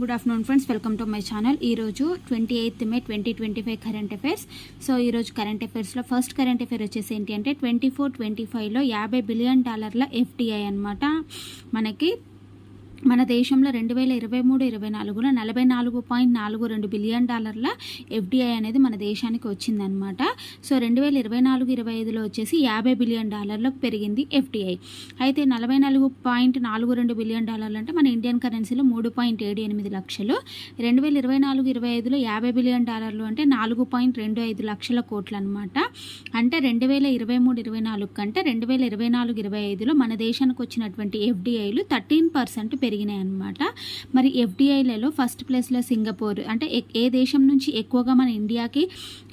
Good afternoon friends welcome to my channel ఈరోజు twenty eighth May twenty twenty five current affairs so ఈరోజు current అఫైర్స్లో first current affair వచ్చేసి ఏంటి అంటే twenty four twenty ఫైవ్లో యాభై బిలియన్ డాలర్ల ఎఫ్డిఐ అనమాట మనకి మన దేశంలో రెండు వేల ఇరవై మూడు ఇరవై నాలుగులో నలభై నాలుగు పాయింట్ నాలుగు రెండు బిలియన్ డాలర్ల ఎఫ్డిఐ అనేది మన దేశానికి వచ్చిందనమాట సో రెండు వేల ఇరవై నాలుగు ఇరవై ఐదులో వచ్చేసి యాభై బిలియన్ డాలర్లకు పెరిగింది ఎఫ్డిఐ. అయితే నలభై నాలుగు పాయింట్ నాలుగు రెండు బిలియన్ డాలర్లు అంటే మన ఇండియన్ కరెన్సీలో మూడు పాయింట్ ఏడు ఎనిమిది లక్షలు. రెండు వేల ఇరవై నాలుగు ఇరవై ఐదులో యాభై బిలియన్ డాలర్లు అంటే నాలుగు పాయింట్ రెండు ఐదు లక్షల కోట్లు అనమాట అంటే రెండు వేల ఇరవై మూడు ఇరవై నాలుగు కంటే రెండు వేల ఇరవై నాలుగు ఇరవై ఐదులో మన దేశానికి వచ్చినటువంటి ఎఫ్డిఐలు థర్టీన్ పర్సెంట్ పెరిగినాయి అనమాట మరి ఎఫ్డిఐలలో ఫస్ట్ ప్లేస్లో సింగపూర్ అంటే ఏ దేశం నుంచి ఎక్కువగా మన ఇండియాకి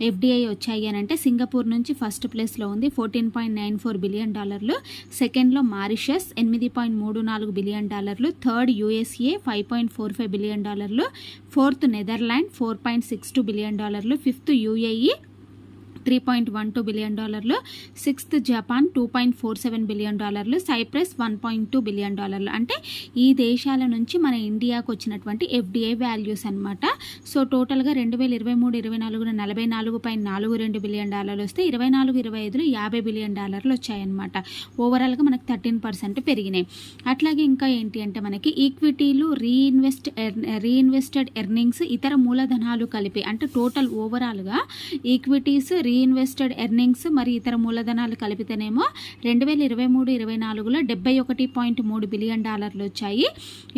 ఎఫ్డిఐ వచ్చాయి అని అంటే సింగపూర్ నుంచి ఫస్ట్ ప్లేస్లో ఉంది fourteen point nine four billion డాలర్లు. సెకండ్లో మారిషస్ ఎనిమిది పాయింట్ మూడు నాలుగు బిలియన్ డాలర్లు. Third USA five point four five billion డాలర్లు. Fourth Netherland four point six two billion డాలర్లు. Fifth UAE three point one two billion డాలర్లు sixth Japan two point four seven billion డాలర్లు Cyprus one point two billion డాలర్లు అంటే ఈ దేశాల నుంచి మన ఇండియాకు వచ్చినటువంటి ఎఫ్డిఐ వాల్యూస్ అనమాట సో టోటల్గా రెండు వేల ఇరవై మూడు ఇరవై నాలుగున నలభై నాలుగు పాయింట్ నాలుగు రెండు బిలియన్ డాలర్లు వస్తే ఇరవై నాలుగు ఇరవై ఐదులో యాభై బిలియన్ డాలర్లు వచ్చాయన్నమాట. ఓవరాల్గా మనకి థర్టీన్ పర్సెంట్ పెరిగినాయి. అట్లాగే ఇంకా ఏంటి అంటే మనకి ఈక్విటీలు రీఇన్వెస్ట్ రీఇన్వెస్టెడ్ ఎర్నింగ్స్ ఇతర మూలధనాలు కలిపి అంటే టోటల్ ఓవరాల్గా ఈక్విటీస్ రీ రీఇన్వెస్టెడ్ ఎర్నింగ్స్ మరి ఇతర మూలధనాలు కలిపితేనేమో రెండు వేల ఇరవై మూడు ఇరవై నాలుగులో డెబ్బై ఒకటి పాయింట్ మూడు బిలియన్ డాలర్లు వచ్చాయి.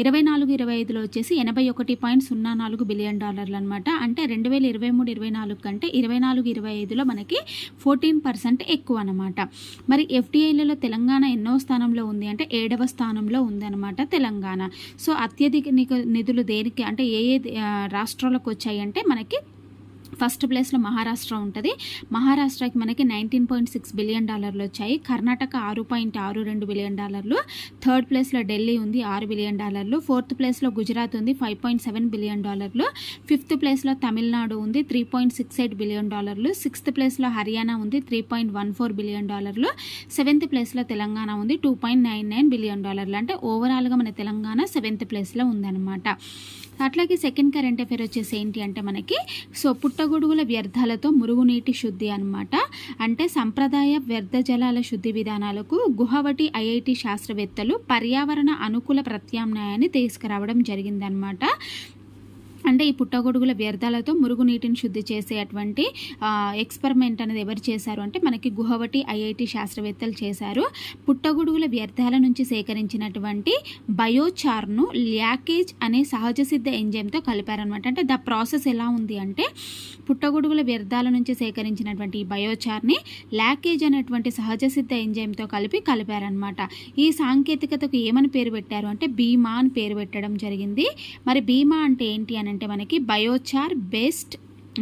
ఇరవై నాలుగు ఇరవై ఐదులో వచ్చేసి ఎనభై ఒకటి పాయింట్ సున్నా నాలుగు బిలియన్ డాలర్లు అనమాట అంటే రెండు వేల ఇరవై మూడు ఇరవై నాలుగు కంటే ఇరవై నాలుగు ఇరవై ఐదులో మనకి ఫోర్టీన్ పర్సెంట్ ఎక్కువ అనమాట మరి ఎఫ్డిఐలలో తెలంగాణ ఎన్నో స్థానంలో ఉంది అంటే ఏడవ స్థానంలో ఉందన్నమాట తెలంగాణ. సో అత్యధిక నిధులు దేనికి అంటే ఏ ఏ రాష్ట్రాలకు వచ్చాయి అంటే మనకి ఫస్ట్ ప్లేస్లో మహారాష్ట్ర ఉంటుంది. మహారాష్ట్రకి మనకి నైన్టీన్ పాయింట్ సిక్స్ బిలియన్ డాలర్లు వచ్చాయి. కర్ణాటక ఆరు పాయింట్ ఆరు రెండు బిలియన్ డాలర్లు. థర్డ్ ప్లేస్లో ఢిల్లీ ఉంది ఆరు బిలియన్ డాలర్లు. ఫోర్త్ ప్లేస్లో గుజరాత్ ఉంది ఫైవ్ పాయింట్ సెవెన్ బిలియన్ డాలర్లు. ఫిఫ్త్ ప్లేస్లో తమిళనాడు ఉంది three point six eight billion డాలర్లు. సిక్స్త్ ప్లేస్లో హర్యానా ఉంది three point one four billion డాలర్లు. సెవెంత్ ప్లేస్లో తెలంగాణ ఉంది two point nine nine billion డాలర్లు. అంటే ఓవరాల్గా మన తెలంగాణ సెవెంత్ ప్లేస్లో ఉందన్నమాట. అట్లాగే సెకండ్ కరెంట్ అఫేర్ వచ్చేసి ఏంటి అంటే మనకి సో పుట్టగొడుగుల వ్యర్థాలతో మురుగునీటి శుద్ధి అనమాట అంటే సంప్రదాయ వ్యర్థ జలాల శుద్ధి విధానాలకు గుహవటి ఐఐటి శాస్త్రవేత్తలు పర్యావరణ అనుకూల ప్రత్యామ్నాయాన్ని తీసుకురావడం జరిగిందనమాట అంటే ఈ పుట్టగొడుగుల వ్యర్థాలతో మురుగునీటిని శుద్ధి చేసేటువంటి ఎక్స్పెరిమెంట్ అనేది ఎవరు చేశారు అంటే మనకి గుహవటి ఐఐటి శాస్త్రవేత్తలు చేశారు. పుట్టగొడుగుల వ్యర్థాల నుంచి సేకరించినటువంటి బయోచార్ను ల్యాకేజ్ అనే సహజ సిద్ధ ఎంజైమ్తో కలిపారనమాట అంటే ద ప్రాసెస్ ఎలా ఉంది అంటే పుట్టగొడుగుల వ్యర్థాల నుంచి సేకరించినటువంటి ఈ బయోచార్ని ల్యాకేజ్ అనేటువంటి సహజ సిద్ధ ఎంజైమ్తో కలిపి కలిపారనమాట ఈ సాంకేతికతకు ఏమని పేరు పెట్టారు అంటే బీమా అని పేరు పెట్టడం జరిగింది. మరి బీమా అంటే ఏంటి అని అంటే మనకి biochar based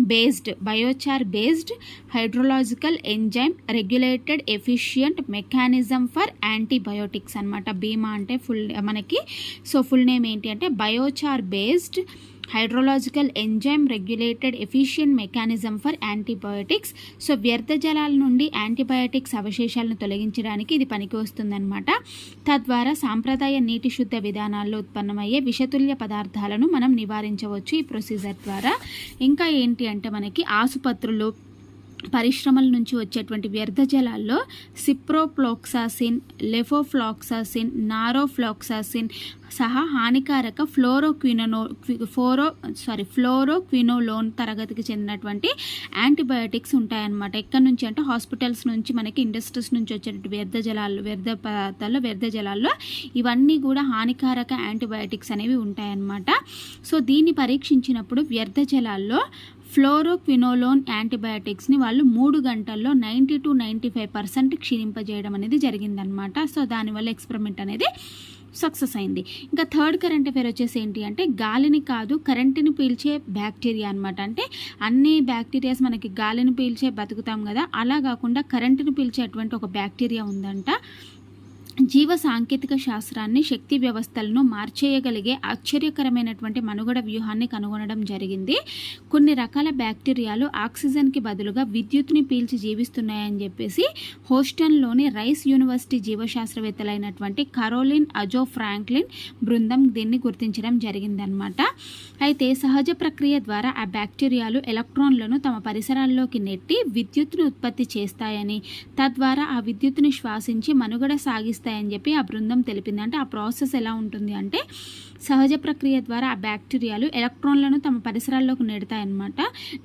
based biochar based hydrological enzyme regulated efficient mechanism for antibiotics అనమాట బీమా అంటే ఫుల్ మనకి సో ఫుల్ నేమ్ ఏంటి అంటే biochar based hydrological enzyme regulated efficient mechanism for antibiotics. So వ్యర్థ జలాల నుండి యాంటీబయోటిక్స్ అవశేషాలను తొలగించడానికి ఇది పనికి వస్తుందన్నమాట తద్వారా సాంప్రదాయ నీటి శుద్ధ విధానాల్లో ఉత్పన్నమయ్యే విషతుల్య పదార్థాలను మనం నివారించవచ్చు ఈ ప్రొసీజర్ ద్వారా. ఇంకా ఏంటి అంటే మనకి ఆసుపత్రులు పరిశ్రమల నుంచి వచ్చేటువంటి వ్యర్థ జలాల్లో సిప్రోప్లోక్సాసిన్ లెఫోఫ్లాక్సాసిన్ నారోఫ్లాక్సాసిన్ సహా హానికారక ఫ్లోరోక్వినో ఫోరో సారీ ఫ్లోరోక్వినోలోన్ తరగతికి చెందినటువంటి యాంటీబయాటిక్స్ ఉంటాయన్నమాట. ఎక్కడి నుంచి అంటే హాస్పిటల్స్ నుంచి మనకి ఇండస్ట్రీస్ నుంచి వచ్చేటువంటి వ్యర్థ జలాలు వ్యర్థ పదార్థాల్లో వ్యర్థ జలాల్లో ఇవన్నీ కూడా హానికారక యాంటీబయాటిక్స్ అనేవి ఉంటాయన్నమాట. సో దీన్ని పరీక్షించినప్పుడు వ్యర్థ జలాల్లో ఫ్లోరోక్వినోలోన్ యాంటీబయాటిక్స్ని వాళ్ళు మూడు గంటల్లో ninety to ninety five percent క్షీణింపజేయడం అనేది జరిగిందనమాట సో దానివల్ల ఎక్స్పెరిమెంట్ అనేది సక్సెస్ అయింది. ఇంకా థర్డ్ కరెంట్ అఫేర్ వచ్చేసి ఏంటి అంటే గాలిని కాదు కరెంటుని పీల్చే బ్యాక్టీరియా అనమాట అంటే అన్ని బ్యాక్టీరియాస్ మనకి గాలిని పీల్చే బతుకుతాం కదా అలా కాకుండా కరెంటుని పీల్చేటువంటి ఒక బ్యాక్టీరియా ఉందంట. జీవ సాంకేతిక శాస్త్రాన్ని శక్తి వ్యవస్థలను మార్చేయగలిగే ఆశ్చర్యకరమైనటువంటి మనుగడ వ్యూహాన్ని కనుగొనడం జరిగింది. కొన్ని రకాల బ్యాక్టీరియాలు ఆక్సిజన్కి బదులుగా విద్యుత్ని పీల్చి జీవిస్తున్నాయని చెప్పేసి హోస్టన్లోని రైస్ యూనివర్సిటీ జీవశాస్త్రవేత్తలైనటువంటి కరోలిన్ అజో ఫ్రాంక్లిన్ బృందం దీన్ని గుర్తించడం జరిగిందనమాట అయితే సహజ ప్రక్రియ ద్వారా ఆ బ్యాక్టీరియాలు ఎలక్ట్రాన్లను తమ పరిసరాల్లోకి నెట్టి విద్యుత్ను ఉత్పత్తి చేస్తాయని తద్వారా ఆ విద్యుత్తుని శ్వాసించి మనుగడ సాగిస్తాయి వస్తాయని చెప్పి ఆ బృందం తెలిపింది. అంటే ఆ ప్రాసెస్ ఎలా ఉంటుంది అంటే సహజ ప్రక్రియ ద్వారా ఆ బ్యాక్టీరియాలు ఎలక్ట్రాన్లను తమ పరిసరాల్లోకి నెడతాయన్నమాట.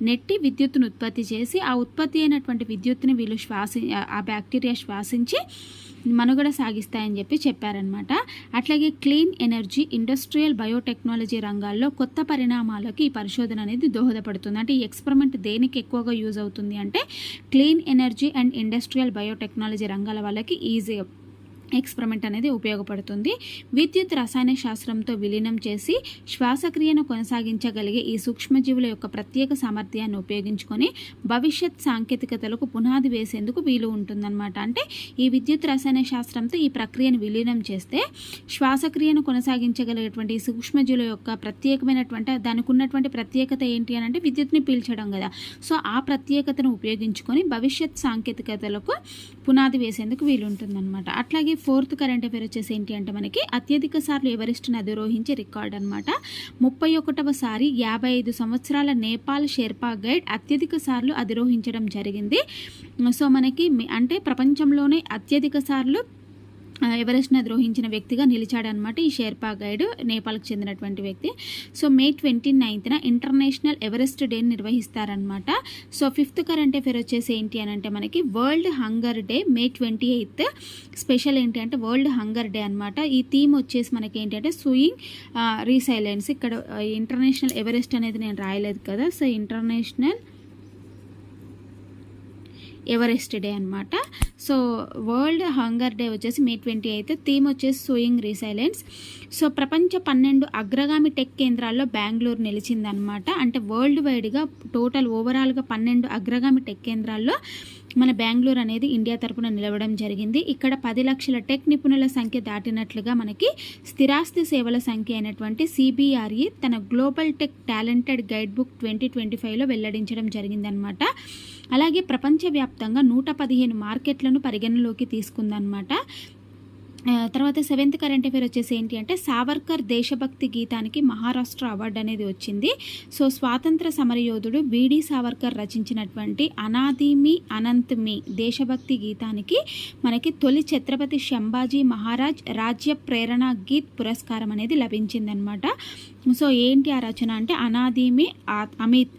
నెట్టి విద్యుత్తును ఉత్పత్తి చేసి ఆ ఉత్పత్తి అయినటువంటి విద్యుత్తుని వీళ్ళు శ్వాసి ఆ బ్యాక్టీరియా శ్వాసించి మనుగడ సాగిస్తాయని చెప్పి చెప్పారనమాట అట్లాగే క్లీన్ ఎనర్జీ ఇండస్ట్రియల్ బయోటెక్నాలజీ రంగాల్లో కొత్త పరిణామాలకు ఈ పరిశోధన అనేది దోహదపడుతుంది. అంటే ఈ ఎక్స్పెరిమెంట్ దేనికి ఎక్కువగా యూజ్ అవుతుంది అంటే clean energy and industrial biotechnology రంగాల వాళ్ళకి ఈజీ ఎక్స్పెరిమెంట్ అనేది ఉపయోగపడుతుంది. విద్యుత్ రసాయన శాస్త్రంతో విలీనం చేసి శ్వాసక్రియను కొనసాగించగలిగే ఈ సూక్ష్మజీవుల యొక్క ప్రత్యేక సామర్థ్యాన్ని ఉపయోగించుకొని భవిష్యత్ సాంకేతికతలకు పునాది వేసేందుకు వీలు ఉంటుందన్నమాట. అంటే ఈ విద్యుత్ రసాయన శాస్త్రంతో ఈ ప్రక్రియను విలీనం చేస్తే శ్వాసక్రియను కొనసాగించగలిగేటువంటి సూక్ష్మజీవుల యొక్క ప్రత్యేకమైనటువంటి దానికి ఉన్నటువంటి ప్రత్యేకత ఏంటి అని అంటే విద్యుత్ని పీల్చడం కదా. సో ఆ ప్రత్యేకతను ఉపయోగించుకొని భవిష్యత్ సాంకేతికతలకు పునాది వేసేందుకు వీలుంటుందన్నమాట. అట్లాగే ఫోర్త్ కరెంట్ అఫేర్ వచ్చేసి ఏంటి అంటే మనకి అత్యధిక సార్లు ఎవరెస్ట్ని అధిరోహించే రికార్డ్ అనమాట ముప్పై ఒకటవ సారి యాభై ఐదు సంవత్సరాల నేపాల్ షెర్పా గైడ్ అత్యధిక సార్లు అధిరోహించడం జరిగింది. సో మనకి అంటే ప్రపంచంలోనే అత్యధిక సార్లు ఎవరెస్ట్ని ద్రోహించిన వ్యక్తిగా నిలిచాడనమాట ఈ షేర్పా గైడ్ నేపాల్కి చెందినటువంటి వ్యక్తి. సో మే ట్వంటీ నైన్త్న ఇంటర్నేషనల్ ఎవరెస్ట్ డే నిర్వహిస్తారనమాట. సో ఫిఫ్త్ కరెంట్ అఫేర్ వచ్చేసి ఏంటి అని అంటే మనకి world hunger day May twenty eighth. Special ఏంటి అంటే వరల్డ్ హంగర్ డే అనమాట. ఈ థీమ్ వచ్చేసి మనకి ఏంటి అంటే సూయింగ్ రీసైలెన్స్. ఇక్కడ ఇంటర్నేషనల్ ఎవరెస్ట్ అనేది నేను రాయలేదు కదా. సో ఇంటర్నేషనల్ ఎవరెస్ట్ డే అనమాట సో వరల్డ్ హంగర్ డే వచ్చేసి మే ట్వంటీ అయితే థీమ్ వచ్చేసి సూయింగ్ రీసైలెన్స్ సో ప్రపంచ పన్నెండు అగ్రగామి టెక్ కేంద్రాల్లో బెంగళూరు నిలిచిందనమాట అంటే వరల్డ్ వైడ్గా టోటల్ ఓవరాల్గా పన్నెండు అగ్రగామి టెక్ కేంద్రాల్లో మన బెంగళూరు అనేది ఇండియా తరపున నిలవడం జరిగింది. ఇక్కడ పది లక్షల టెక్ నిపుణుల సంఖ్య దాటినట్లుగా మనకి స్థిరాస్తి సేవల సంఖ్య అయినటువంటి సిబిఆర్ఈ తన global tech talented guide book twenty twenty ఫైవ్లో వెల్లడించడం జరిగిందనమాట అలాగే ప్రపంచవ్యాప్తంగా నూట పదిహేను మార్కెట్లను పరిగణలోకి తీసుకుందనమాట తర్వాత సెవెంత్ కరెంట్ అఫేర్ వచ్చేసి ఏంటి అంటే సావర్కర్ దేశభక్తి గీతానికి మహారాష్ట్ర అవార్డు అనేది వచ్చింది. సో స్వాతంత్ర సమరయోధుడు బీడి సావర్కర్ రచించినటువంటి అనాదిమి అనంతమి దేశభక్తి గీతానికి మనకి తొలి ఛత్రపతి శంభాజీ మహారాజ్ రాజ్య ప్రేరణ గీత్ పురస్కారం అనేది లభించిందనమాట సో ఏంటి ఆ రచన అంటే అనాదిమే అమిత్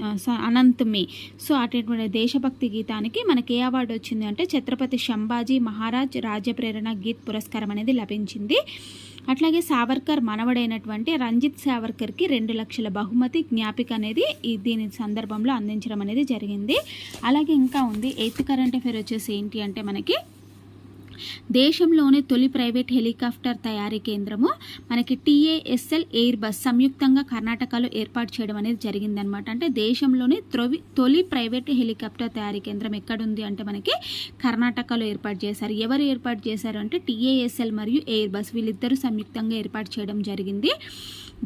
అనంతమి సో అటువంటి దేశభక్తి గీతానికి మనకి ఏ అవార్డు వచ్చింది అంటే ఛత్రపతి శంభాజీ మహారాజ్ రాజ్య ప్రేరణ గీత్ పురస్కారం అనేది లభించింది. అట్లాగే సావర్కర్ మనవడైనటువంటి రంజిత్ సావర్కర్కి రెండు లక్షల బహుమతి జ్ఞాపిక అనేది ఈ దీని సందర్భంలో అందించడం అనేది జరిగింది. అలాగే ఇంకా ఉంది ఎయిత్ కరెంట్ అఫేర్ వచ్చేసి ఏంటి అంటే మనకి దేశంలోని తొలి ప్రైవేట్ హెలికాప్టర్ తయారీ కేంద్రము. మనకి టీఏఎస్ఎల్ ఎయిర్ బస్ సంయుక్తంగా కర్ణాటకలో ఏర్పాటు చేయడం అనేది జరిగిందనమాట అంటే దేశంలోని త్రొవి తొలి ప్రైవేట్ హెలికాప్టర్ తయారీ కేంద్రం ఎక్కడుంది అంటే మనకి కర్ణాటకలో ఏర్పాటు చేశారు. ఎవరు ఏర్పాటు చేశారు అంటే టీఏఎస్ఎల్ మరియు ఎయిర్ బస్ వీళ్ళిద్దరూ సంయుక్తంగా ఏర్పాటు చేయడం జరిగింది.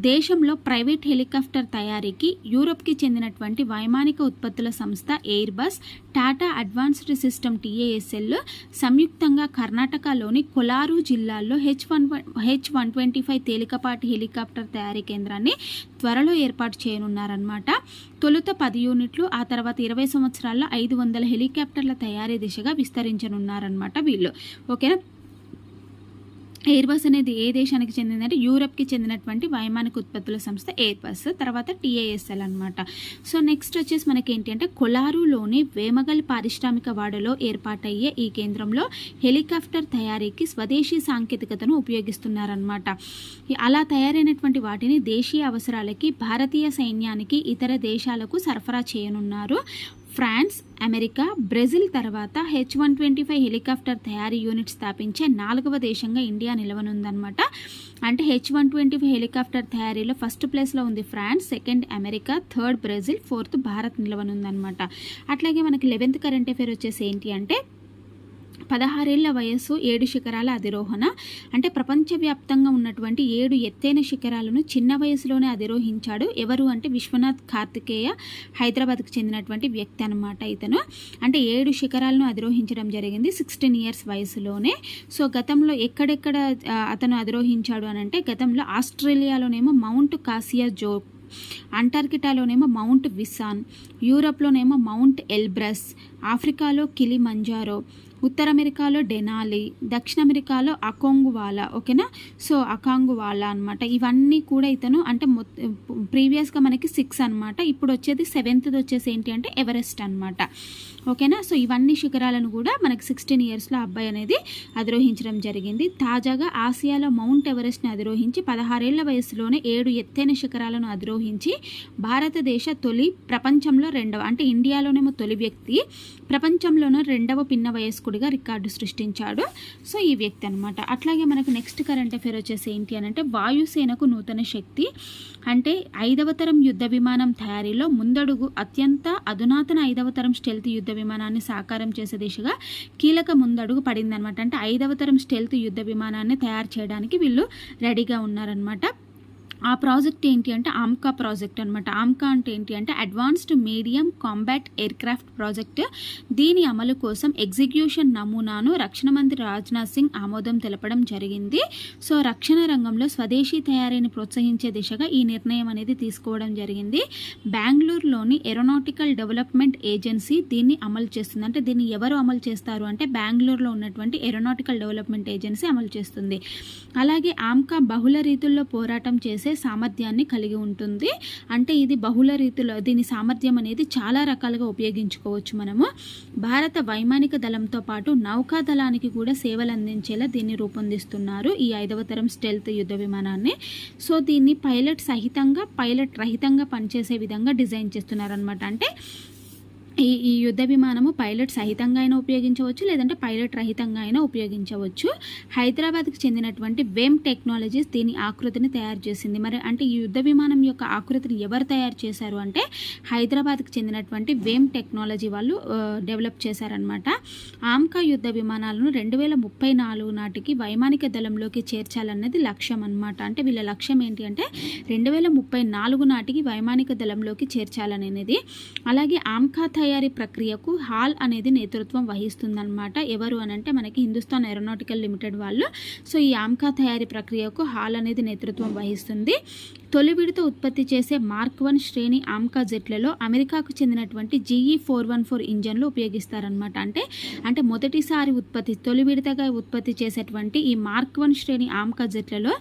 దేశంలో ప్రైవేట్ హెలికాప్టర్ తయారీకి యూరోప్కి చెందినటువంటి వైమానిక ఉత్పత్తుల సంస్థ Airbus Tata advanced system TASL సంయుక్తంగా కర్ణాటకలోని కొలారు జిల్లాల్లో H one H one twenty five తేలికపాటి హెలికాప్టర్ తయారీ కేంద్రాన్ని త్వరలో ఏర్పాటు చేయనున్నారన్నమాట. తొలుత పది యూనిట్లు ఆ తర్వాత ఇరవై సంవత్సరాల్లో ఐదు వందల హెలికాప్టర్ల తయారీ దిశగా విస్తరించనున్నారనమాట వీళ్ళు. ఓకేనా? ఎయిర్బస్ అనేది ఏ దేశానికి చెందిందంటే యూరప్కి చెందినటువంటి వైమానిక ఉత్పత్తుల సంస్థ ఎయిర్బస్ తర్వాత టీఏఎస్ఎల్ అనమాట సో నెక్స్ట్ వచ్చేసి మనకి ఏంటి అంటే కొలారులోని వేమగల్ పారిశ్రామిక వాడలో ఏర్పాటయ్యే ఈ కేంద్రంలో హెలికాప్టర్ తయారీకి స్వదేశీ సాంకేతికతను ఉపయోగిస్తున్నారనమాట అలా తయారైనటువంటి వాటిని దేశీయ అవసరాలకి భారతీయ సైన్యానికి ఇతర దేశాలకు సరఫరా చేయనున్నారు. ఫ్రాన్స్ అమెరికా బ్రెజిల్ తర్వాత H one twenty five helicopter తయారీ యూనిట్ స్థాపించే నాలుగవ దేశంగా ఇండియా నిలవనుందనమాట అంటే H one twenty five helicopter తయారీలో ఫస్ట్ ప్లేస్లో ఉంది France second America third Brazil fourth Bharat నిలవనుందనమాట అట్లాగే మనకి లెవెన్త్ కరెంట్ అఫేర్ వచ్చేసి ఏంటి అంటే పదహారేళ్ళ వయస్సు ఏడు శిఖరాల అధిరోహణ. అంటే ప్రపంచవ్యాప్తంగా ఉన్నటువంటి ఏడు ఎత్తైన శిఖరాలను చిన్న వయసులోనే అధిరోహించాడు. ఎవరు అంటే విశ్వనాథ్ కార్తికేయ హైదరాబాద్కు చెందినటువంటి వ్యక్తి అనమాట ఇతను. అంటే ఏడు శిఖరాలను అధిరోహించడం జరిగింది సిక్స్టీన్ ఇయర్స్ వయసులోనే. సో గతంలో ఎక్కడెక్కడ అతను అధిరోహించాడు అని అంటే గతంలో ఆస్ట్రేలియాలోనేమో మౌంట్ కాసియా జో అంటార్కిటాలోనేమో మౌంట్ విసాన్ యూరప్లోనేమో మౌంట్ ఎల్బ్రస్ ఆఫ్రికాలో కిలిమంజారో ఉత్తర అమెరికాలో డెనాలి దక్షిణ అమెరికాలో అకోంగువాలా ఓకేనా? సో అకాంగువాలా అనమాట ఇవన్నీ కూడా ఇతను అంటే ప్రీవియస్గా మనకి సిక్స్ అనమాట ఇప్పుడు వచ్చేది సెవెంత్ వచ్చేసి ఏంటి అంటే ఎవరెస్ట్ అనమాట ఓకేనా? సో ఇవన్నీ శిఖరాలను కూడా మనకి సిక్స్టీన్ ఇయర్స్లో అబ్బాయి అనేది అధిరోహించడం జరిగింది. తాజాగా ఆసియాలో మౌంట్ ఎవరెస్ట్ని అధిరోహించి పదహారేళ్ళ వయసులోనే ఏడు ఎత్తైన శిఖరాలను అధిరోహించి భారతదేశ తొలి ప్రపంచంలో రెండవ అంటే ఇండియాలోనేమో తొలి వ్యక్తి. ప్రపంచంలోనూ రెండవ పిన్న వయస్కుడిగా రికార్డు సృష్టించాడు. సో ఈ వ్యక్తి అనమాట అట్లాగే మనకు నెక్స్ట్ కరెంట్ అఫేర్ వచ్చేసి ఏంటి అని అంటే వాయుసేనకు నూతన శక్తి. అంటే ఐదవ తరం యుద్ధ విమానం తయారీలో ముందడుగు అత్యంత అధునాతన ఐదవ తరం స్టెల్త్ యుద్ధ విమానాన్ని సాకారం చేసే దిశగా కీలక ముందడుగు పడిందనమాట అంటే ఐదవ తరం స్టెల్త్ యుద్ధ విమానాన్ని తయారు చేయడానికి వీళ్ళు రెడీగా ఉన్నారనమాట ఆ ప్రాజెక్ట్ ఏంటి అంటే ఆమ్కా ప్రాజెక్ట్ అనమాట ఆమ్కా అంటే ఏంటి అంటే advanced medium combat aircraft project. దీని అమలు కోసం ఎగ్జిక్యూషన్ నమూనాను రక్షణ మంత్రి రాజ్నాథ్ సింగ్ ఆమోదం తెలపడం జరిగింది. సో రక్షణ రంగంలో స్వదేశీ తయారీని ప్రోత్సహించే దిశగా ఈ నిర్ణయం అనేది తీసుకోవడం జరిగింది. బెంగళూరులోని ఏరోనాటికల్ డెవలప్మెంట్ ఏజెన్సీ దీన్ని అమలు చేస్తుంది. అంటే దీన్ని ఎవరు అమలు చేస్తారు అంటే బెంగళూరులో ఉన్నటువంటి ఏరోనాటికల్ డెవలప్మెంట్ ఏజెన్సీ అమలు చేస్తుంది. అలాగే ఆమ్కా బహుళ రీతుల్లో పోరాటం చేసే చేసే సామర్థ్యాన్ని కలిగి ఉంటుంది. అంటే ఇది బహుళ రీతిలో దీని సామర్థ్యం అనేది చాలా రకాలుగా ఉపయోగించుకోవచ్చు మనము. భారత వైమానిక దళంతో పాటు నౌకా దళానికి కూడా సేవలు అందించేలా దీన్ని రూపొందిస్తున్నారు ఈ ఐదవ తరం స్టెల్త్ యుద్ధ విమానాన్ని. సో దీన్ని పైలట్ సహితంగా పైలట్ రహితంగా పనిచేసే విధంగా డిజైన్ చేస్తున్నారనమాట అంటే ఈ ఈ యుద్ధ విమానము పైలట్ సహితంగా అయినా ఉపయోగించవచ్చు లేదంటే పైలట్ రహితంగా అయినా ఉపయోగించవచ్చు. హైదరాబాద్కి చెందినటువంటి వేమ్ టెక్నాలజీస్ దీని ఆకృతిని తయారు చేసింది. మరి అంటే ఈ యుద్ధ విమానం యొక్క ఆకృతిని ఎవరు తయారు చేశారు అంటే హైదరాబాద్కి చెందినటువంటి వేమ్ టెక్నాలజీ వాళ్ళు డెవలప్ చేశారనమాట ఆమ్కా యుద్ధ విమానాలను రెండు వేల ముప్పై నాలుగు నాటికి వైమానిక దళంలోకి చేర్చాలన్నది లక్ష్యం అనమాట అంటే వీళ్ళ లక్ష్యం ఏంటి అంటే రెండు వేల ముప్పై నాలుగు నాటికి వైమానిక దళంలోకి చేర్చాలనేది. అలాగే ఆమ్కా తయారీ ప్రక్రియకు హాల్ అనేది నేతృత్వం వహిస్తుందన్నమాట. ఎవరు అని అంటే మనకి హిందుస్థాన్ ఏరోనాటికల్ లిమిటెడ్ వాళ్ళు. సో ఈ ఆమ్కా తయారీ ప్రక్రియకు హాల్ అనేది నేతృత్వం వహిస్తుంది. తొలి విడత ఉత్పత్తి చేసే మార్క్ వన్ శ్రేణి ఆమ్కా జెట్లలో అమెరికాకు చెందినటువంటి జీఈ ఫోర్ వన్ ఫోర్ ఇంజన్లు ఉపయోగిస్తారనమాట అంటే అంటే మొదటిసారి ఉత్పత్తి తొలి విడతగా ఉత్పత్తి చేసేటువంటి ఈ మార్క్ వన్ శ్రేణి ఆమ్కా జెట్లలో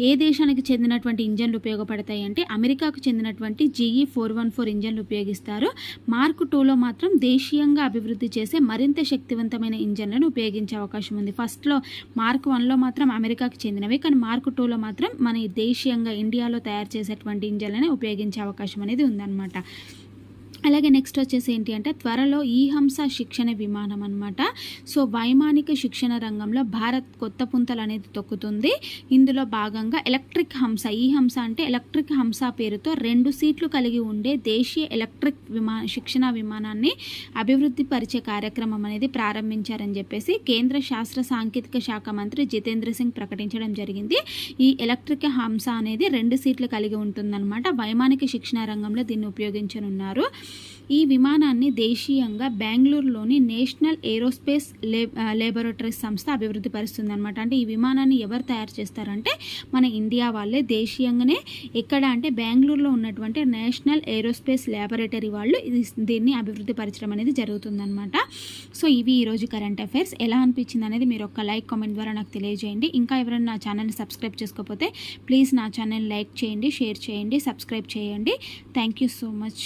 ఏ దేశానికి చెందినటువంటి ఇంజన్లు ఉపయోగపడతాయి అంటే అమెరికాకు చెందినటువంటి జీఈ ఫోర్ వన్ ఫోర్ ఇంజన్లు ఉపయోగిస్తారు. మార్క్ టూలో మాత్రం దేశీయంగా అభివృద్ధి చేసే మరింత శక్తివంతమైన ఇంజన్లను ఉపయోగించే అవకాశం ఉంది. ఫస్ట్లో మార్క్ వన్లో మాత్రం అమెరికాకు చెందినవి కానీ మార్క్ టూలో మాత్రం మన దేశీయంగా ఇండియాలో తయారు చేసేటువంటి ఇంజన్లనే ఉపయోగించే అవకాశం అనేది ఉందన్నమాట. అలాగే నెక్స్ట్ వచ్చేసి ఏంటి అంటే త్వరలో ఈ హంస శిక్షణ విమానం అనమాట సో వైమానిక శిక్షణ రంగంలో భారత్ కొత్త పుంతలు అనేది తొక్కుతుంది. ఇందులో భాగంగా ఎలక్ట్రిక్ హంస ఈ హంస అంటే ఎలక్ట్రిక్ హంస పేరుతో రెండు సీట్లు కలిగి ఉండే దేశీయ ఎలక్ట్రిక్ విమా శిక్షణ విమానాన్ని అభివృద్ధి పరిచే కార్యక్రమం అనేది ప్రారంభించారని చెప్పేసి కేంద్ర శాస్త్ర సాంకేతిక శాఖ మంత్రి జితేంద్ర సింగ్ ప్రకటించడం జరిగింది. ఈ ఎలక్ట్రిక్ హంస అనేది రెండు సీట్లు కలిగి ఉంటుందన్నమాట. వైమానిక శిక్షణ రంగంలో దీన్ని ఉపయోగించనున్నారు. ఈ విమానాన్ని దేశీయంగా బెంగళూరులోని నేషనల్ ఏరోస్పేస్ లేబొరేటరీ సంస్థ అభివృద్ధి పరుస్తుంది అనమాట అంటే ఈ విమానాన్ని ఎవరు తయారు చేస్తారంటే మన ఇండియా వాళ్ళే. దేశీయంగానే ఎక్కడ అంటే బెంగళూరులో ఉన్నటువంటి నేషనల్ ఏరోస్పేస్ ల్యాబొరేటరీ వాళ్ళు దీన్ని అభివృద్ధి పరచడం అనేది జరుగుతుందనమాట సో ఇవి ఈరోజు కరెంట్ అఫైర్స్. ఎలా అనిపించింది అనేది మీరు ఒక లైక్ కామెంట్ ద్వారా నాకు తెలియజేయండి. ఇంకా ఎవరైనా నా ఛానల్ని సబ్స్క్రైబ్ చేసుకోకపోతే ప్లీజ్ నా ఛానల్ లైక్ చేయండి షేర్ చేయండి సబ్స్క్రైబ్ చేయండి. Thank you so much.